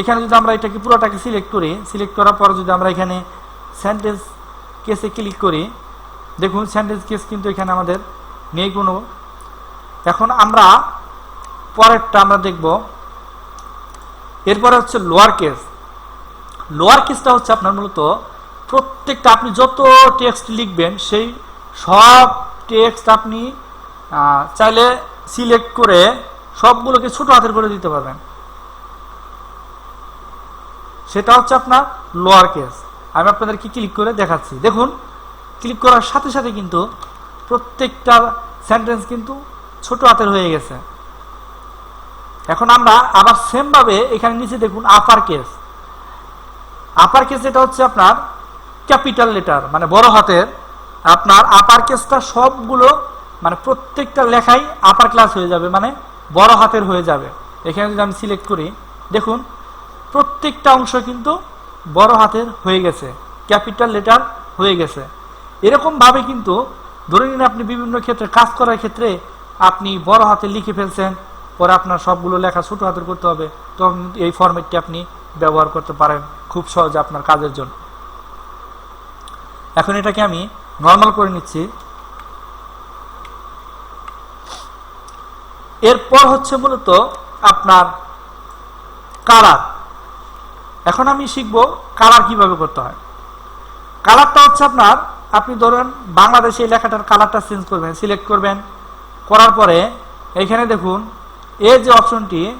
এখানে যদি আমরা এটাকে পুরোটাকে সিলেক্ট করি সিলেক্ট করার পর যদি আমরা এখানে সেন্টেন্স কেসে ক্লিক করি, দেখুন সেন্টেন্স কেস কিন্তু এখানে আমাদের নেই কোনো। এখন আমরা পরেরটা আমরা দেখব। এরপরে হচ্ছে লোয়ার কেস লোয়ার কেসটা হচ্ছে আপনার মূলত প্রত্যেকটা আপনি যত টেক্সট লিখবেন, সেই সব টেক্সট আপনি চাইলে সিলেক্ট করে সবগুলোকে ছোট হাতের করে দিতে পারবেন। সেটা হচ্ছে আপনার লোয়ার কেস আমি আপনাদেরকে ক্লিক করে দেখাচ্ছি? দেখুন ক্লিক করার সাথে সাথে কিন্তু প্রত্যেকটা সেন্টেন্স কিন্তু ছোট হাতের হয়ে গেছে। এখন আমরা আবার সেম ভাবে এখানে নিচে দেখুন আপার কেস আপার কেস এটা হচ্ছে আপনার ক্যাপিটাল লেটার মানে বড় হাতের। আপনার আপার কেসটা সবগুলো মানে প্রত্যেকটা লেখাই আপার ক্লাস হয়ে যাবে মানে বড় হাতের হয়ে যাবে। এখানে যদি আমি সিলেক্ট করি, দেখুন প্রত্যেকটা অংশ কিন্তু বড় হাতের হয়ে গেছে, ক্যাপিটাল লেটার হয়ে গেছে। এরকম ভাবে কিন্তু ধরে নিন আপনি বিভিন্ন ক্ষেত্রে, কাজ করার ক্ষেত্রে আপনি বড় হাতে লিখে ফেলছেন, পরে আপনার সবগুলো লেখা ছোট হাতের করতে হবে, তখন এই ফরম্যাটটি আপনি ব্যবহার করতে পারেন খুব সহজে আপনার কাজের জন্য। এখন এটাকে আমি নর্মাল করে নিচ্ছি। এরপর হচ্ছে মূলত আপনার কালার এখন আমি শিখব কালার কীভাবে করতে হয়। কালারটা হচ্ছে আপনার, আপনি ধরেন বাংলাদেশে এই লেখাটার কালারটা চেঞ্জ করবেন সিলেক্ট করবেন, করার পরে এইখানে দেখুন, এই যে অপশনটি